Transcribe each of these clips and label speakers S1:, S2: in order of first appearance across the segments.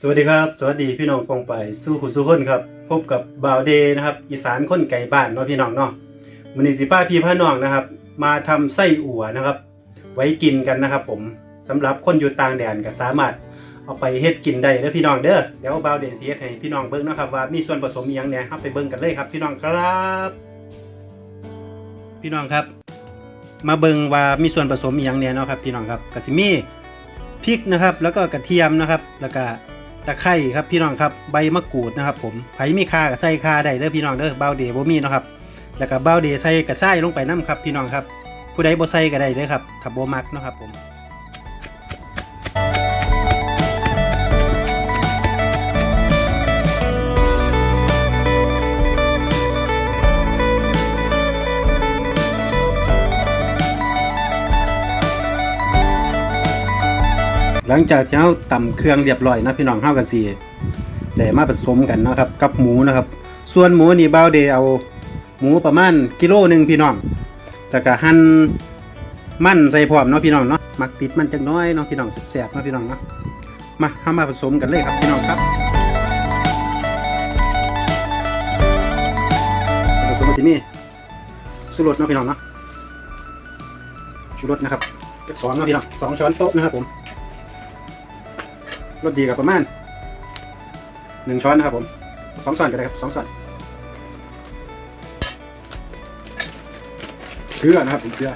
S1: สวัสดีครับ สวัสดีพี่น้องปองไปสู้ขุสู้คนครับ พบกับบ่าวเดย์นะครับ อีสานคนไก่บ้านเนาะพี่น้องเนาะมือนี้สิป้าพี่พ่อน้องนะครับ มาทำไส้อั่วนะครับ ไว้กินกันนะครับ ผมสำหรับคนอยู่ต่างแดนก็สามารถเอาไปเฮ็ดกินได้เด้อพี่น้องเด้อเดี๋ยวบ่าวเดย์สิเฮ็ดให้พี่น้องเบิ่งนะครับว่ามีส่วนผสมอีหยังแหน่ครับไปเบิ่งกันเลยครับ พี่น้องครับ พี่น้องครับ มาเบิ่งว่ามีส่วนผสมอีหยังแหน่เนาะครับ พี่น้องครับก็สิมีพริกนะครับ แล้วก็กระเทียมนะครับ แล้วก็ ตะไคร้ครับพี่น้องครับใบมะกรูดนะครับ ผมไผมีคากับใส่คาได้เด้อพี่น้องเด้อเบาเดบ่มีนะครับแล้วก็เบาเดใส่กระส่ายลงไปน้ำครับพี่น้องครับ ผู้ใดบ่ใส่ก็ได้เด้อครับถ้าบ่มักนะครับผม หลังจากที่เราตำเครื่องเรียบร้อยนะพี่น้องเฮากันสิได้มาผสมกันนะครับกับหมูนะครับ ส่วนหมูนี่เบาเดเอาหมูประมาณกิโลหนึ่งพี่น้องแล้วก็หั่นมันใส่พร้อมเนาะพี่น้องเนาะมักติดมันจักน้อยเนาะพี่น้องแซ่บๆเนาะพี่น้องเนาะมาเฮามาผสมกันเลยครับพี่น้องครับผสมกันสิมีสุรสเนาะพี่น้องเนาะชูรสนะครับสองเนาะพี่น้องสองช้อนโต๊ะนะครับผม รสดีกับประมาณหนึ่งช้อนนะครับผมสองช้อนก็ได้ครับสองช้อนเกลือนะครับผมเกลือ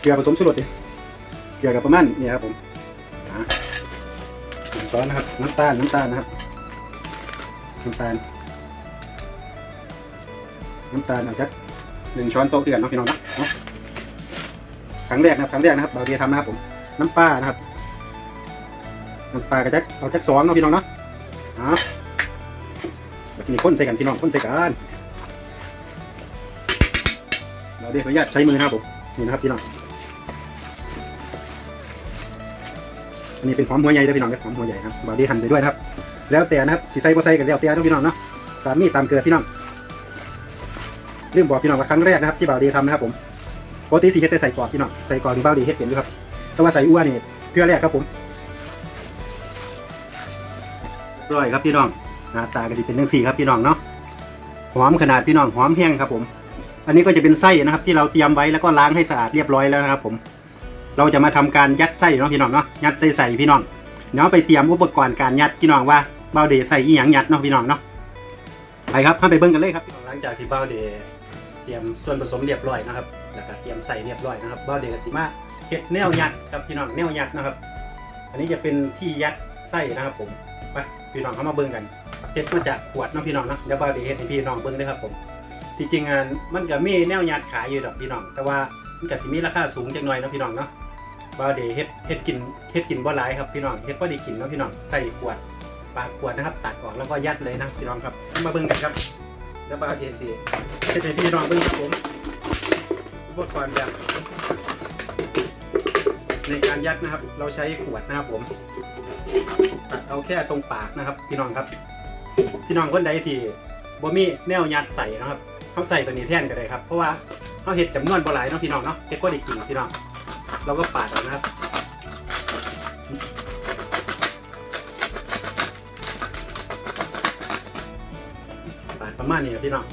S1: เกลือผสมสุรสดิเกลือกับประมาณนี่ครับผมอะหนึ่งช้อนนะครับน้ำตาลน้ำตาลนะครับน้ำตาลน้ำตาลเอาจักหนึ่งช้อนโต๊ะเกลือเนาะพี่น้องนะเนาะครั้งแรกนะครับครั้งแรกนะครับเราเดียทำนะครับผมน้ำปลานะครับ น้ำปลากระจักเอาจักสองเนาะพี่น้องเนาะอะแบบนี้คนใส่กันพี่น้องคนใส่กันเราได้ขออนุญาตใช้มือนะครับผมนี่นะครับพี่น้องอันนี้เป็นหอมหัวใหญ่ด้วยพี่น้องครับหอมหัวใหญ่ครับบาร์ดี้หั่นใส่ด้วยนะครับ แล้วแต่นะครับสีใส่บ่ใส่กันแล้วแต่นะพี่น้องเนาะตามมีดตามเกลือพี่น้องลืมบอกพี่น้องว่าครั้งแรกนะครับที่บาร์ดี้ทำนะครับผมปกติสีเฮ็ดแต่ใส่กรอบพี่น้องใส่กรอบที่บาร์ดี้เฮ็ดเป็นด้วยครับแต่ว่าใส่อ้วนนี่เกลือแรกครับผม ร้อยครับพี่น้องหน้าตาก็จะเป็นจังสี่ครับพี่น้องเนาะหอมขนาดพี่น้องหอมแห้งครับผม อันนี้ก็จะเป็นไส้นะครับ ที่เราเตรียมไว้แล้วก็ล้างให้สะอาดเรียบร้อยแล้วนะครับ ผม เราจะมาทำการยัดไส้เนาะพี่น้องเนาะยัดไส้ใส่พี่น้องเดี๋ยวไปเตรียมอุปกรณ์การยัดพี่น้องว่าเบาเดใส่อีหยังยัดเนาะพี่น้องเนาะไปครับให้ไปเบิ้งกันเลยครับหลังจากที่เบาเดเตรียมส่วนผสมเรียบร้อยนะครับแล้วก็เตรียมใส่เรียบร้อยนะครับเบาเดกับสิมาเฮ็ดแนวยัดครับพี่น้องแนวยัดนะครับ อันนี้จะเป็นที่ยัดไส้นะครับผมไป พี่น้องเข้ามาเบิ้งกันเฮ็ดมาจากขวดเนาะพี่น้องเนาะเดี๋ยวเบาเดเฮ็ดให้พี่น้องเบิ้งด้วยครับผมที่จริงอะมันก็มีแนวยัดขายอยู่ดอกพี่น้อง แต่ว่ามันก็สิมีราคาสูงจังหน่อยเนาะพี่น้องเนาะว่าเดี๋ยวเฮ็ดเฮ็ดกินเฮ็ดกินบ่หลายครับพี่น้องเฮ็ดบ่ได้กินเนาะพี่น้องใส่ขวดปากขวดนะครับ ตัดออกแล้วก็ยัดเลยนะพี่น้องครับ มาเบิ่งกันครับแล้วบ่าวเทสิเฮ็ดให้พี่น้องเบิ่งครับผมอุปกรณ์แบบในการยัดนะครับ เราใช้ขวดนะครับผม ตัดเอาแค่ตรงปากนะครับ พี่น้องครับ พี่น้องคนใดที่บ่มีแนวยัดใส่นะครับเขาใส่ตัวนี้แท่นก็ได้ครับ เพราะว่าเขาเห็ดจำนวนบ่หลายเนาะพี่น้องเนาะเฮ็ดก็ได้กินพี่น้อง เราก็ปาดเอานะครับปาดประมาณนี้ครับพี่น้อง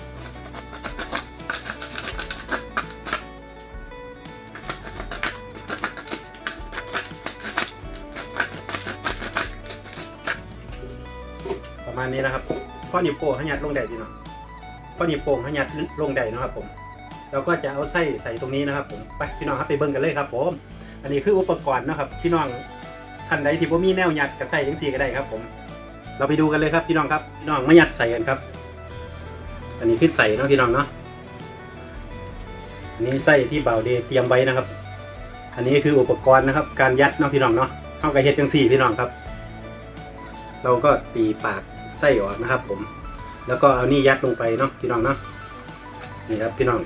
S1: ประมาณนี้นะครับข้อนิ้วโป้งให้ยัดลงได้พี่น้องข้อนิ้วโป้งให้ยัดลงได้นะครับผม เราก็จะเอาไส้ใส่ตรงนี้นะครับ ผมไปพี่น้องครับไปเบิ่งกันเลยครับผม อันนี้คืออุปกรณ์นะครับ พี่น้องท่านใดที่บ่มีแนวยัดก็ใส่จังซี่ก็ได้ครับ ผม เราไปดูกันเลยครับพี่น้องครับพี่น้องไมายัดใส่กันครับ อันนี้คือใส่เนาะพี่น้องเนาะอันนี้ไส้ที่เบาเดเตรียมไว้นะครับ อันนี้คืออุปกรณ์นะครับ การยัดเนาะพี่น้องเนาะเท่ากับเฮ็ดจังซี่พี่น้องครับ เราก็ตีปาก ไส้ออกนะครับ ผม แล้วก็เอานี่ยัดลงไปเนาะพี่น้องเนาะนี่ครับพี่น้อง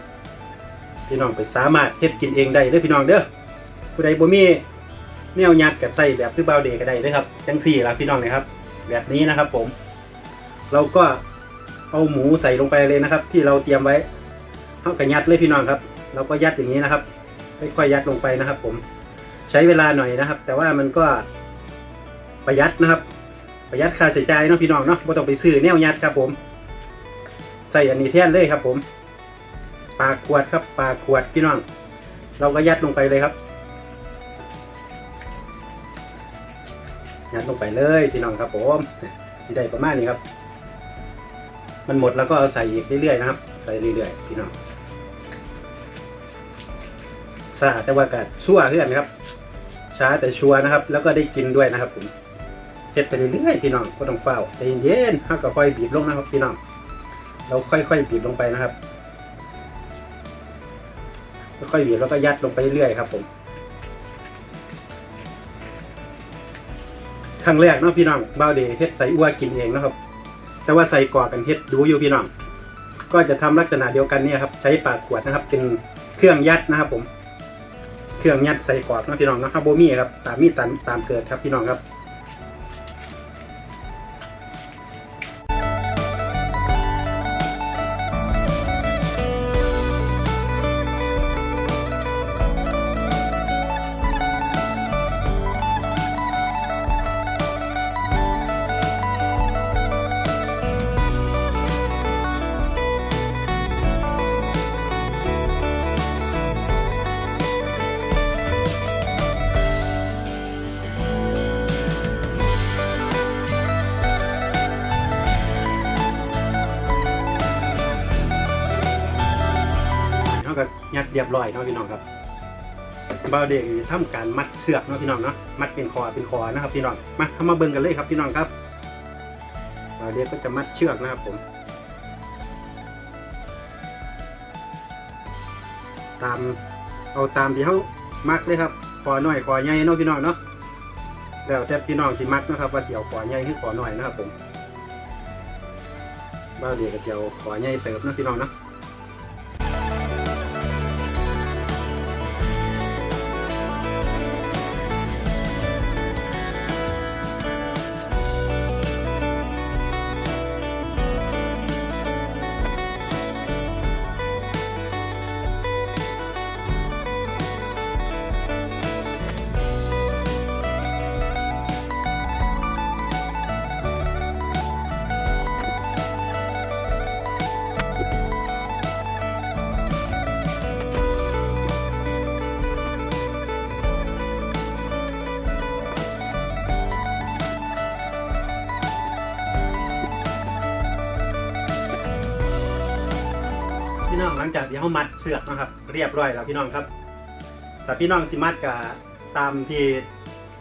S1: พี่น้องไปสามารถเฮ็ดกินเองได้เด้อพี่น้องเด้อผู้ใดบ่มีแนวยัดกับใส่แบบคือเบาเดก็ได้เด้อครับจังสี่ละพี่น้องนะครับ แบบนี้นะครับ ผม เราก็เอาหมูใส่ลงไปเลยนะครับ ที่เราเตรียมไว้เฮาก็ยัดเลยพี่น้องครับ เราก็ยัดอย่างนี้นะครับค่อยๆยัดลงไปนะครับ ผมใช้เวลาหน่อยนะครับ แต่ว่ามันก็ประหยัดนะครับ ประหยัดค่าใช้จ่ายเนาะพี่น้องเนาะไม่ต้องไปซื้อแนวยัดครับผม ใส่อันนี้แท่นเลยครับผมปลาขวดครับปลาขวดพี่น้อง เราก็ยัดลงไปเลยครับ ยัดลงไปเลยพี่น้องครับผมสีได้ประมาณนี้ครับ มันหมดแล้วก็เอาใส่อีกเรื่อยๆนะครับ ใส่เรื่อยๆพี่น้องซาแต่ว่ากัดชั่วเพื่อนครับ ช้าแต่ชัวนะครับ แล้วก็ได้กินด้วยนะครับผม เฮ็ดไปเรื่อยๆพี่น้องก็ต้องเฝ้าใจเย็นๆห้าก็ค่อยบีบลงนะครับพี่น้อง เราค่อยๆบีบลงไปนะครับ ค่อยๆบีบแล้วก็ยัดลงไปเรื่อยๆครับผมครั้งแรกเนาะพี่น้องบ้าเดเฮ็ดใส่อัวกินเองนะครับ แต่ว่าใส่กอกันเฮ็ดดูอยู่พี่น้อง ก็จะทำลักษณะเดียวกันเนี่ยครับ ใช้ปากขวดนะครับ เป็นเครื่องยัดนะครับผม เครื่องยัดใส่กอบเนะพี่น้องนะครับโบมี่ครับ ตามมีดตามตามเกิดครับพี่น้องครับ ยัดเรียบร้อยเนาะพี่น้องครับบาวเด็กนี่ทำการมัดเสือกเนาะพี่น้องเนาะมัดเป็นคอเป็นคอนะครับพี่น้องมาเข้ามาเบิ่งกันเลยครับพี่น้องครับบาวเด็กก็จะมัดเชือกนะครับผม ตามเอาตามที่เขามักเลยครับคอหน่อยคอใหญ่เนาะพี่น้องเนาะแล้วแต่พี่น้องสิมักนะครับว่าเสียวคอใหญ่หรือคอหน่อยนะครับผมบาวเด็กก็เสียวคอใหญ่เติบเนาะพี่น้องเนาะ หลังจากที่เขามัดเสือกนะครับ เรียบร้อยแล้วพี่น้องครับแต่พี่น้องสิมัดกับตามที่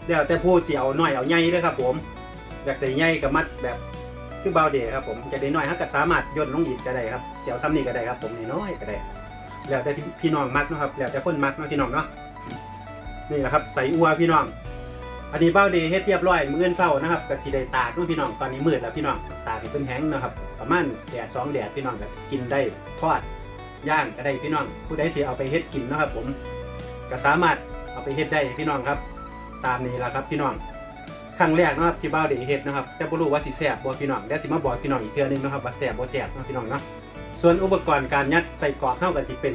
S1: แล้วแต่ผู้สิเอาน้อยเอาใหญ่เด้วยครับ ผมอยากได้ใหญ่กับมัดแบบคือเบาเดย์ครับผมจะได้น้อยฮักกับสามารถย่นลงอีกก็ได้ครับเสียวซ้ำนี่ก็ได้ครับ ผมน้อยก็ได้ แล้วแต่พี่น้องมักนะครับ แล้วแต่คนมักเนาะพี่น้องเนาะนี่แหละครับใส่อัวพี่น้อง อันนี้เบ้าเดย์เฮ็ดเรียบร้อยมื้ออนเช้านะครับกับสีได้ตากเนาะพี่น้องตอนนี้มืดแล้วพี่น้องตากให้เป็นแห้งนะครับ ประมาณแดดสองแดดพี่น้องก็กินได้ทอด ย่างก็ได้พี่น้องผู้ใดสิเอาไปเฮ็ดกินเนาะครับผมก็สามารถเอาไปเฮ็ดได้พี่น้องครับ ตามนี้แหละครับพี่น้องครั้งแรกเนาะครับที่เบ้าเดย์เฮ็ดนะครับ แต่บ่รู้ว่าสิแซ่บบ่พี่น้องได้สิมาบอกพี่น้องอีกเทื่อนึงนะครับว่าแซ่บบ่แซ่บเนาะพี่น้องเนาะส่วนอุปกรณ์การยัดใส่กรอกเฮาก็สิเป็น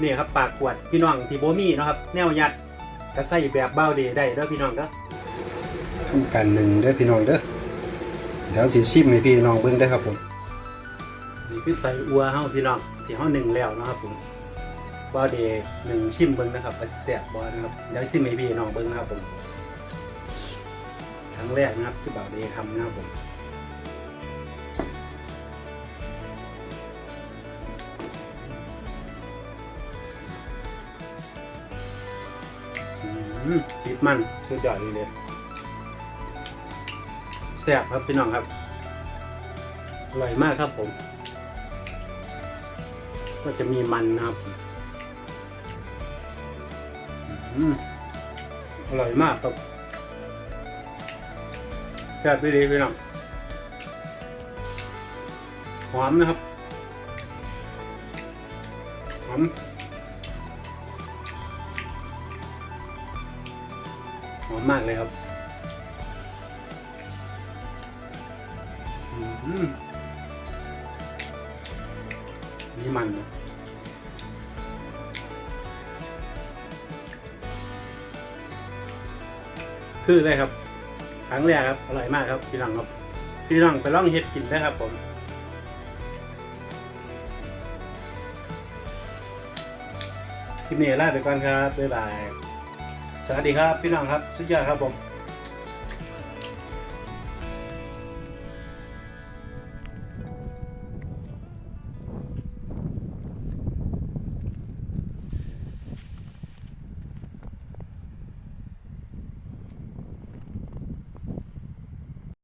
S1: นี่ครับปากขวดพี่น้องที่บ่มีเนาะครับ แนวยัดก็ใส่แบบเบ้าเดย์ได้เด้อพี่น้องเด้อทำการหนึ่งเด้อพี่น้องเด้อเดี๋ยวสิชิมให้พี่น้องเบิ่งได้ครับผมนี่คือใส่อัวเฮาพี่น้อง ที่เฮาหนึ่งแล้วนะครับผมบ่าวเดย์หนึ่งชิมเบิ่งนะครับว่าสิแซ่บบ่นะครับเดี๋ยวชิมให้พี่น้องเบิ่งนะครับผมครั้งแรกนะครับที่บ่าวเดย์ทำนะครับผมอืมติดมันสุดยอดเลยเลยแซ่บครับพี่น้องครับอร่อยมากครับผม ก็จะมีมันนะครับออร่อยมากครับแซ่บดีพี่น้องหอมนะครับหอมหอมมากเลยครับอืมนี่มันเนะ คือเลยครับครั้งแรกครับอร่อยมากครับพี่น้องครับพี่น้องไปลองเฮ็ดกินนะครับผมคลิปนี้ลาไปก่อนครับบ๊ายบายสวัสดีครับพี่น้องครับ สุดยอดครับผม